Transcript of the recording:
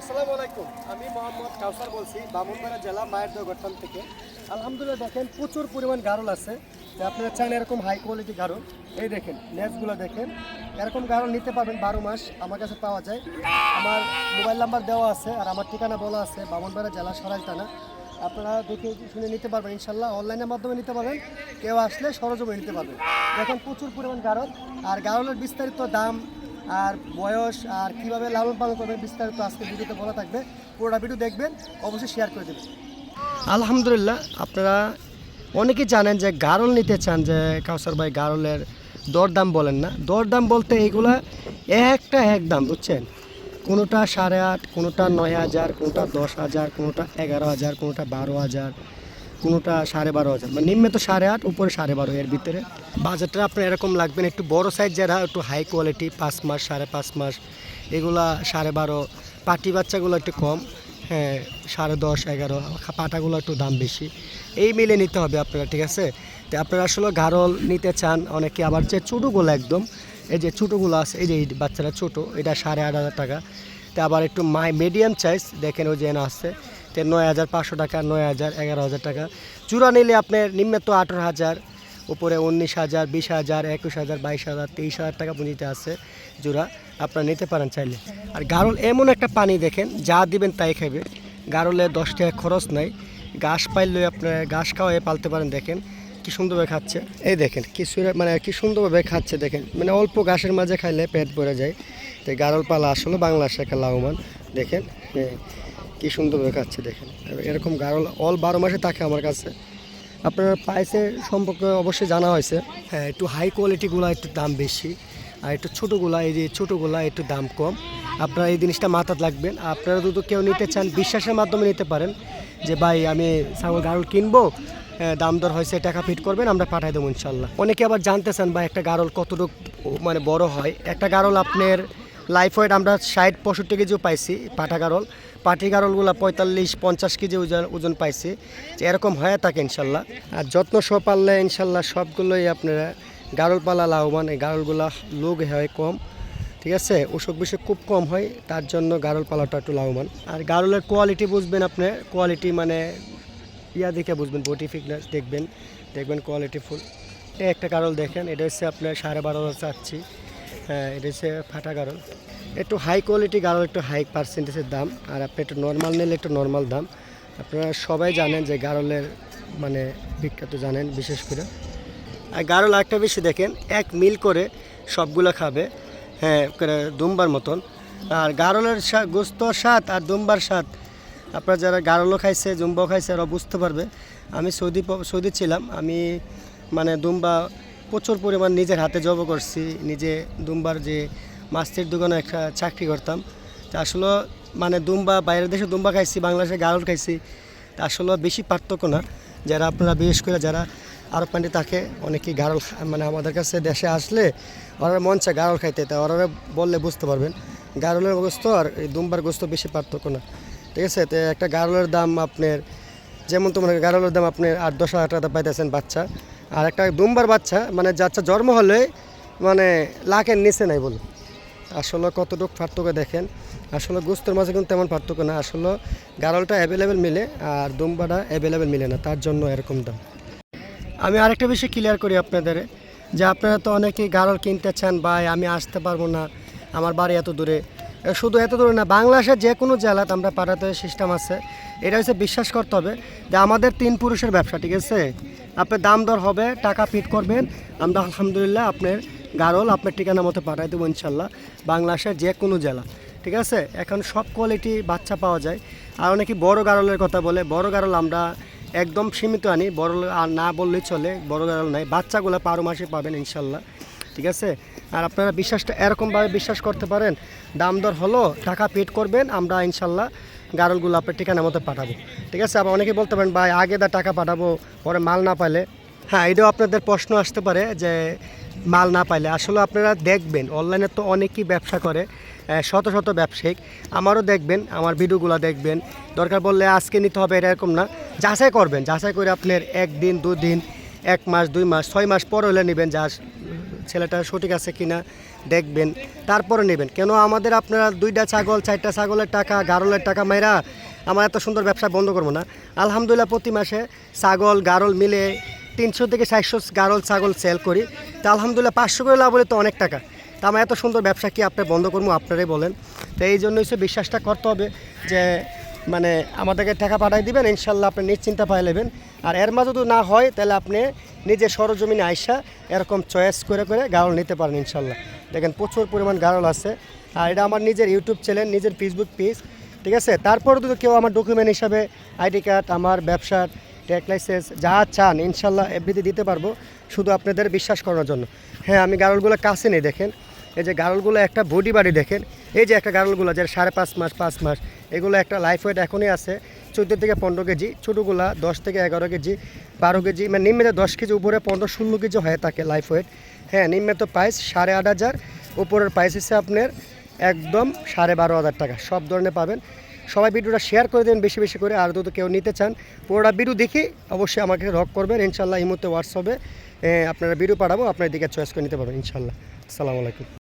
আসসালামু আলাইকুম। আমি মোহাম্মদ কাউসার বলছি, বামনপাড়া জেলা মায়ের দোগঠান থেকে। আলহামদুলিল্লাহ দেখেন, প্রচুর পরিমাণ গারল আছে। যে আপনারা চান এরকম হাই কোয়ালিটি গারল। এই দেখেন নেটসগুলো দেখেন। এরকম গারল নিতে পারবেন বারো মাস, আমার কাছে পাওয়া যায়। আমার মোবাইল নাম্বার দেওয়া আছে আর আমার ঠিকানা বলা আছে, বামনপাড়া জেলা সরাই থানা। আপনারা দেখে শুনে নিতে পারবেন, ইনশাল্লাহ অনলাইনের মাধ্যমে নিতে পারবেন। কেউ আসলে সরজমে নিতে পারবেন। দেখেন, প্রচুর পরিমাণ গারল। আর গারলের বিস্তারিত দাম আর বয়স আর কীভাবে লালন পালন করবেন বিস্তারিত আজকে ভিডিওতে বলা থাকবে। পুরোটা ভিডিও দেখবেন, অবশ্যই শেয়ার করে দেবেন। আলহামদুলিল্লাহ, আপনারা অনেকেই জানেন যে গারল নিতে চান যে কাউসার ভাই গারলের দরদাম বলেন না। দরদাম বলতে এইগুলা একটা এক দাম, বুঝছেন? কোনোটা সাড়ে আট, কোনোটা নয় হাজার, কোনোটা দশ হাজার, কোনোটা এগারো হাজার, কোনোটা বারো হাজার। কোনোটা সাড়ে বারো হাজার। মানে নিম্নে তো সাড়ে আট, উপরে সাড়ে বারো এর ভিতরে। বাজারটা আপনার এরকম লাগবেন একটু বড় সাইজ যারা একটু হাই কোয়ালিটি পাঁচ মাস, সাড়ে পাঁচ মাস, এগুলা সাড়ে বারো। পাটি বাচ্চাগুলো একটু কম হ্যাঁ সাড়ে দশ, এগারো, পাটাগুলো একটু দাম বেশি। এই মিলে নিতে হবে আপনারা, ঠিক আছে? তো আপনারা আসলে গারল নিতে চান, অনেকে আবার যে ছোটোগুলো একদম, এই যে ছোটোগুলো আছে, এই যে বাচ্চারা ছোটো, এটা সাড়ে আট হাজার টাকা। তো আবার একটু মাই মিডিয়াম সাইজ দেখেন ওই যে আসছে তো নয় হাজার পাঁচশো টাকা, নয় হাজার এগারো হাজার টাকা। চূড়া নিলে আপনার নিম্নে তো আঠেরো হাজার, উপরে উনিশ হাজার, বিশ হাজার, একুশ হাজার, বাইশ হাজার, তেইশ হাজার টাকা পুঁজিতে আছে জোড়া আপনারা নিতে পারেন চাইলে। আর গারল এমন একটা পানি দেখেন, যা দিবেন তাই খাবে গারলে দশ টাকা খরচ নাই। ঘাস পাইলে আপনার ঘাস খাওয়াই পালতে পারেন, দেখেন কি সুন্দরভাবে খাচ্ছে। এই দেখেন কিছু মানে কি সুন্দরভাবে খাচ্ছে দেখেন। মানে অল্প ঘাসের মাঝে খাইলে পেট ভরে যায়। তো গারল পালা আসলে বাংলাদেশে একটা লাভবান। দেখেন কি সুন্দর দেখাচ্ছে দেখেন। এরকম গারল অল বারো মাসে থাকে আমার কাছে। আপনার প্রাইসের সম্পর্কে অবশ্যই জানা হয়েছে। হ্যাঁ একটু হাই কোয়ালিটিগুলো একটু দাম বেশি, আর একটু ছোটোগুলা, এই যে ছোটোগুলা একটু দাম কম। আপনারা এই জিনিসটা মাথায় রাখবেন। আপনারা যদি কেউ নিতে চান, বিশ্বাসের মাধ্যমে নিতে পারেন যে, ভাই, আমি ছাগল, গারল কিনবো দাম দর হয়েছে, টাকা ফিট করবেন, আমরা পাঠাই দেবো ইনশাল্লাহ। অনেকে আবার জানতে চান বা একটা গারল কতটুকু মানে বড় হয়? একটা গারল আপনার লাইফ ওয়েট আমরা ষাট, পঁয়ষট্টি কেজিও পাইছি পাঠা গারল। পাটি গারলগুলো পঁয়তাল্লিশ, পঞ্চাশ কেজি ওজন ওজন পাইছি। যে এরকম হয়ে থাকে ইনশাল্লাহ। আর যত্ন সহ পারলে ইনশাল্লাহ সবগুলোই আপনারা গারল পালা লাভবান, এই গারলগুলা লোক হয় কম, ঠিক আছে? অসুখ বিসুখ খুব কম হয়, তার জন্য গারল পালাটা একটু লাভবান। আর গারলের কোয়ালিটি বুঝবেন আপনি কোয়ালিটি মানে ইয়া দেখে বুঝবেন বডি ফিটনেস দেখবেন দেখবেন কোয়ালিটি ফুল। একটা গারল দেখেন, এটা হচ্ছে আপনার সাড়ে বারো চাচ্ছি। এটা হচ্ছে ফাটা গারল। একটু হাই কোয়ালিটি গারল, একটু হাই পার্সেন্টেজের দাম। আর আপনি একটু নর্মাল নিলে একটু নর্মাল দাম। আপনারা সবাই জানেন যে গারলের মানে বিখ্যাত, জানেন বিশেষ করে। আর গারল একটা বেশি দেখেন, এক মিল করে সবগুলো খাবে হ্যাঁ দুম্বার মতন। আর গারলের গোস্ত স্বাদ আর দুম্বার স্বাদ, আপনারা যারা গারলও খাইছে, জুম্বাও খাইছে ওরা বুঝতে পারবে। আমি সৌদি সৌদি ছিলাম, আমি মানে দুম্বা প্রচুর পরিমাণ নিজের হাতে জব করছি, নিজে দুম্বার যে মাছের দোকানে একটা চাকরি করতাম। তা আসলে মানে দুম্বা, বাইরের দেশে দুম্বা খাইছি, বাংলাদেশে গারল খাইছি, তা আসলে বেশি পার্থক্য না। যারা আপনারা বিশেষ করে যারা আরব পান্ডি থাকে, অনেকেই গারল খা- মানে আমাদের কাছে দেশে আসলে ওরা মন চায় গারল খাইতে, তা ওরা বললে বুঝতে পারবেন। গারলের গোস্ত আর এই দুম্বার গোস্ত বেশি পার্থক্য না। ঠিক আছে? তো একটা গারলের দাম আপনার, যেমন তোমার গারলের দাম আপনি আট, দশ হাজার টাকা পাইতেছেন বাচ্চা আর একটা দুম্বার বাচ্চা মানে যাচ্ছা জন্ম হলে মানে লাখের নিচে নাই বলুন। আসলে কতটুকু পার্থক্য দেখেন, আসলে গোস্তের মাঝে কিন্তু তেমন পার্থক্য না। আসলে গারলটা অ্যাভেলেবেল মিলে আর দুম্বাটা অ্যাভেলেবেল মিলে না, তার জন্য এরকম দাম। আমি আরেকটা বিষয় ক্লিয়ার করি আপনাদের, যে আপনারা তো অনেকেই গারল কিনতে চান বা আমি আসতে পারব না, আমার বাড়ি এত দূরে। শুধু এত দূরে না, বাংলাদেশের যে কোনো জেলাতে আমরা পাঠাতে সিস্টেম আছে। এটা হচ্ছে বিশ্বাস করতে হবে যে আমাদের তিন পুরুষের ব্যবসা, ঠিক আছে? আপনার দাম দর হবে, টাকা ফিট করবেন। আমরা আলহামদুলিল্লাহ আপনার গারল আপনার ঠিকানা মতো পাঠাই দেবো ইনশাল্লাহ, বাংলাদেশের যে কোনো জেলা। ঠিক আছে? এখন সব কোয়ালিটি বাচ্চা পাওয়া যায়। আর অনেকে বড় গারলের কথা বলে, বড় গারল আমরা একদম সীমিত আনি, বড় আর না বললেই চলে, বড় গারল নাই। বাচ্চাগুলো বারো মাসে পাবেন ইনশাল্লাহ। ঠিক আছে? আর আপনারা বিশ্বাসটা এরকমভাবে বিশ্বাস করতে পারেন, দাম দর হলো, টাকা পেড করবেন, আমরা ইনশাল্লাহ গারলগুলো আপনার ঠিকানা মতো পাঠাবো। ঠিক আছে? আবার অনেকে বলতে পারেন, ভাই, আগে দা টাকা পাঠাবো, পরে মাল না পাইলে। হ্যাঁ এটাও আপনাদের প্রশ্ন আসতে পারে যে মাল না পাইলে। আসলে আপনারা দেখবেন, অনলাইনে তো অনেকেই ব্যবসা করে শত শত ব্যবসায়িক। আমারও দেখবেন, আমার ভিডিওগুলো দেখবেন। দরকার বললে আজকে নিতে হবে এরকম না। যাচাই করবেন, যাচাই করে আপনার একদিন, দুদিন, এক মাস, দুই মাস, ছয় মাস পর হলে নেবেন যা ছেলেটা সঠিক আছে কিনা দেখবেন, তারপরে নেবেন। কেন আমাদের আপনারা দুইটা ছাগল, চারটা ছাগলের টাকা, গারলের টাকা মেয়েরা আমার এত সুন্দর ব্যবসা বন্ধ করব না। আলহামদুলিল্লাহ প্রতি মাসে ছাগল, গারল মিলে তিনশো থেকে চারশো গারল ছাগল সেল করি। তা আলহামদুলিল্লাহ পাঁচশো করে লাভ হলে তো অনেক টাকা। তা আমার এত সুন্দর ব্যবসা কি আপনি বন্ধ করব, আপনারাই বলেন। তো এই জন্য হচ্ছে বিশ্বাসটা করতে হবে যে মানে আমাদেরকে টাকা পাঠাই দিবেন, ইনশাল্লাহ আপনি নিশ্চিন্তা পাই নেবেন। আর এর মাঝে যদি না হয়, তাহলে আপনি নিজে সরজমিনে আইসা এরকম চয়েস করে করে গারল নিতে পারেন, ইনশাল্লাহ। দেখেন প্রচুর পরিমাণ গারল আছে। আর এটা আমার নিজের ইউটিউব চ্যানেল, নিজের ফেসবুক পেজ, ঠিক আছে? তারপরে যদি কেউ আমার ডকুমেন্ট হিসাবে, আইডি কার্ড, আমার ব্যবসার ট্যাক লাইসেন্স যা চান, ইনশাল্লাহ এফবিতে দিতে পারব। শুধু আপনাদের বিশ্বাস করার জন্য। হ্যাঁ আমি গারলগুলো কাছে নেই, দেখেন। এই যে গারলগুলো একটা বডি বাড়ি দেখেন, এই যে একটা গারলগুলো যে সাড়ে পাঁচ মাস পাঁচ মাস, এগুলো একটা লাইফ ওয়েট এখনই আছে, চোদ্দ থেকে পনেরো কেজি, ছোটোগুলা দশ থেকে এগারো কেজি, বারো কেজি মানে নিম্নে দশ কেজি, উপরে পনেরো ষোলো কেজি হয়ে থাকে লাইফ ওয়েট হ্যাঁ নিম্নে তো প্রাইস সাড়ে আট হাজার, উপরের প্রাইস হচ্ছে আপনার একদম সাড়ে বারো হাজার টাকা, সব ধরনের পাবেন। সবাই ভিডিওটা শেয়ার করে দেবেন বেশি বেশি করে, আর যদি কেউ নিতে চান, পুরোটা ভিডিও দেখি অবশ্যই আমাকে রক করবেন ইনশাল্লাহ এই মুহূর্তে হোয়াটসঅ্যাপে আপনারা ভিডিও পাঠাবো, আপনার দিকে চয়েস করে নিতে পারবেন ইনশাল্লাহ আসসালামু আলাইকুম।